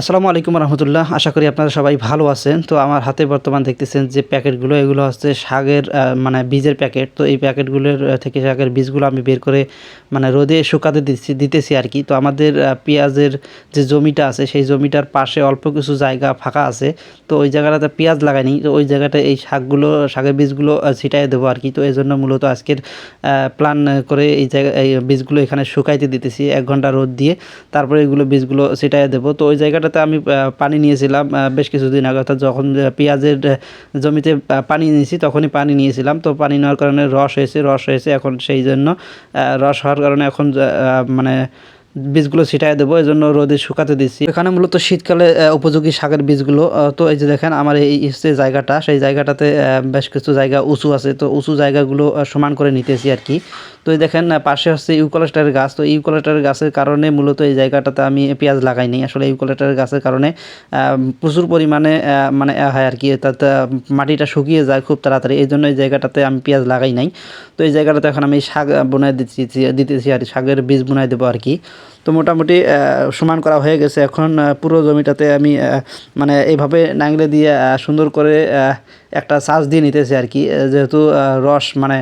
আসসালামু আলাইকুম রহমতুল্লাহ। আশা করি আপনারা সবাই ভালো আছেন। তো আমার হাতে বর্তমান দেখতেছেন যে প্যাকেটগুলো, এগুলো হচ্ছে শাকের মানে বীজের প্যাকেট। তো এই প্যাকেটগুলোর থেকে শাকের বীজগুলো আমি বের করে মানে রোদে শুকাতে দিচ্ছি দিতেছি আর কি। তো আমাদের পেঁয়াজের যে জমিটা আছে, সেই জমিটার পাশে অল্প কিছু জায়গা ফাঁকা আছে। তো ওই জায়গাটাতে পেঁয়াজ লাগাইনি। তো ওই জায়গাটা এই শাকগুলো, শাকের বীজগুলো ছিটাই দেবো আর কি। তো এই জন্য মূলত আজকের প্ল্যান করে এই জায়গা, এই বীজগুলো এখানে শুকাইতে দিতেছি এক ঘণ্টা রোদ দিয়ে। তারপরে এগুলো বীজগুলো ছিটাই দেবো। তো ওই জায়গাটাতে আমি পানি নিয়েছিলাম বেশ কিছুদিন আগে। অর্থাৎ যখন পেঁয়াজের জমিতে পানি নিয়েছি তখনই পানি নিয়েছিলাম। তো পানি নেওয়ার কারণে রস হয়েছে রস হয়েছে এখন সেই জন্য রস হওয়ার কারণে এখন মানে বীজগুলো ছিটাই দেবো এই জন্য রোদে শুকাতে দিচ্ছি। এখানে মূলত শীতকালে উপযোগী শাকের বীজগুলো তো এই যে দেখেন, আমার এই যে জায়গাটা। সেই জায়গাটাতে বেশ কিছু জায়গা উঁচু আছে, তো উঁচু জায়গাগুলো সমান করে নিতেছি আর কি। তো দেখেন পাশে হচ্ছে ইউকলেস্টারের গাছ। তো ইউকলেস্টারের গাছের কারণে মূলত এই জায়গাটাতে আমি পেঁয়াজ লাগাইনি আসলে ইউকলেস্টারের গাছের কারণে প্রচুর পরিমাণে মানে হয় আর কি অর্থাৎ মাটিটা শুকিয়ে যায় খুব তাড়াতাড়ি। এই জন্য এই জায়গাটাতে আমি পেঁয়াজ লাগাই নাই। তো এই জায়গাটাতে এখন আমি শাক বোনাই দিচ্ছি দিতেছি আর শাকের বীজ বোনাই দেবো আর কি। তো মোটামুটি সমান করা হয়ে গেছে। এখন পুরো জমিটাতে আমি মানে এইভাবে নাংলে দিয়ে সুন্দর করে একটা চার্জ দিয়ে নিতেছি আর কি। যেহেতু রস মানে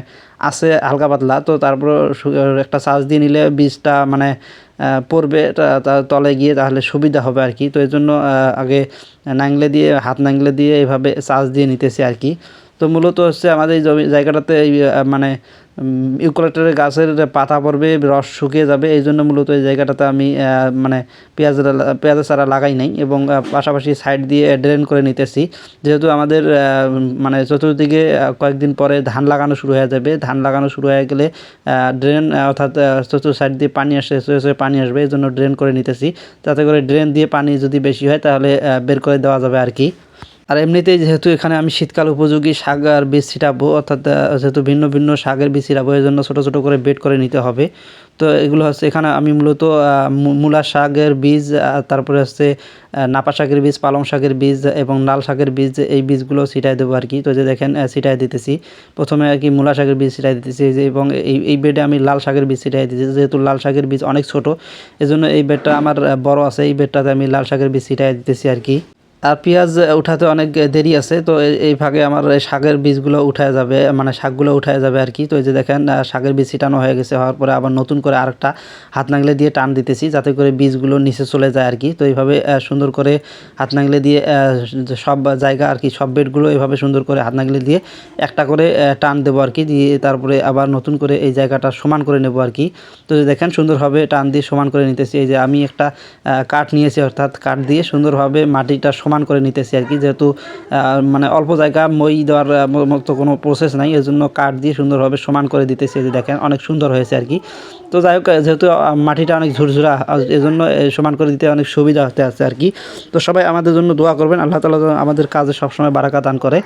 আছে হালকা পাতলা, তো তারপর একটা চার্জ দিয়ে নিলে বীজটা মানে পড়বে তার তলে গিয়ে তাহলে সুবিধা হবে আর কি। তো এই জন্য আগে নাংলে দিয়ে, হাত নাংলে দিয়ে এভাবে চার্জ দিয়ে নিতেছি আর কি। তো মূলত হচ্ছে আমাদের এই জমি জায়গাটাতে এই, মানে ইউকলেক্টরের গাছের পাতা পড়বে রস শুকিয়ে যাবে এই জন্য মূলত এই জায়গাটাতে আমি মানে পেঁয়াজের পেঁয়াজের চারা লাগাই নাই এবং পাশাপাশি সাইড দিয়ে ড্রেন করে নিতেছি। যেহেতু আমাদের মানে চতুর্দিকে কয়েকদিন পরে ধান লাগানো শুরু হয়ে যাবে। ধান লাগানো শুরু হয়ে গেলে ড্রেন অর্থাৎ চতুর্থ সাইড দিয়ে পানি আসে সোয়ে পানি আসবে এই জন্য ড্রেন করে নিতেছি। তাতে করে ড্রেন দিয়ে পানি যদি বেশি হয় তাহলে বের করে দেওয়া যাবে আর কি। আর এমনিতেই যেহেতু এখানে আমি শীতকাল উপযোগী শাক আর বীজ ছিটাবো, অর্থাৎ যেহেতু ভিন্ন ভিন্ন শাকের বীজ ছিটাবো এই জন্য ছোটো ছোটো করে বেড করে নিতে হবে। তো এগুলো হচ্ছে, এখানে আমি মূলত মূলা শাকের বীজ তারপরে হচ্ছে নাপা শাকের বীজ, পালং শাকের বীজ এবং লাল শাকের বীজ, এই বীজগুলো ছিটাই দেবো আর কি। তো যে দেখেন ছিটাই দিতেছি। প্রথমে আর কি মূলা শাকের বীজ ছিটাই দিতেছি এবং এই এই বেডে আমি লাল শাকের বীজ ছিটাই দিতেছি, যেহেতু লাল শাকের বীজ অনেক ছোট, এজন্য এই বেডটা আমার বড় আছে, এই বেডটাতে আমি লাল শাকের বীজ ছিটাই দিতেছি আর কি। আর পেঁয়াজ উঠাতে অনেক দেরি আছে, তো এই- ভাগে আমার শাকের বীজগুলো উঠায় যাবে মানে শাকগুলো উঠায় যাবে আর কি। তো এই যে দেখেন শাকের বীজ ছিটানো হয়ে গেছে, হওয়ার পরে আবার নতুন করে আরেকটা হাত নাগলে দিয়ে টান দিতেছি, যাতে করে বীজগুলো নিচে চলে যায় আর কি। তো এইভাবে সুন্দর করে হাত নাগলে দিয়ে সব জায়গা আর কি, সব বেডগুলো এইভাবে সুন্দর করে হাত নাগলে দিয়ে একটা করে টান দেবো আর কি, দিয়ে তারপরে আবার নতুন করে এই জায়গাটা সমান করে নেব আর কি। তো দেখেন, সুন্দরভাবে টান দিয়ে সমান করে নিতেছি, এই যে আমি একটা কাঠ নিয়েছি, অর্থাৎ কাঠ দিয়ে সুন্দরভাবে মাটিটা সমান করে নিতেছি আর কি। যেহেতু মানে অল্প জায়গা মই দেওয়ার মতো কোনো প্রসেস নাই এর জন্য কাঠ দিয়ে সুন্দরভাবে সমান করে দিতেছি যে দেখেন, অনেক সুন্দর হয়েছে আর কি। তো যাই হোক, যেহেতু মাটিটা অনেক ঝুরঝুরা এজন্য সমান করে দিতে অনেক সুবিধা হতে আছে আর কি। তো সবাই আমাদের জন্য দোয়া করবেন, আল্লাহ তালা আমাদের কাজে সবসময় বারাকা দান করে।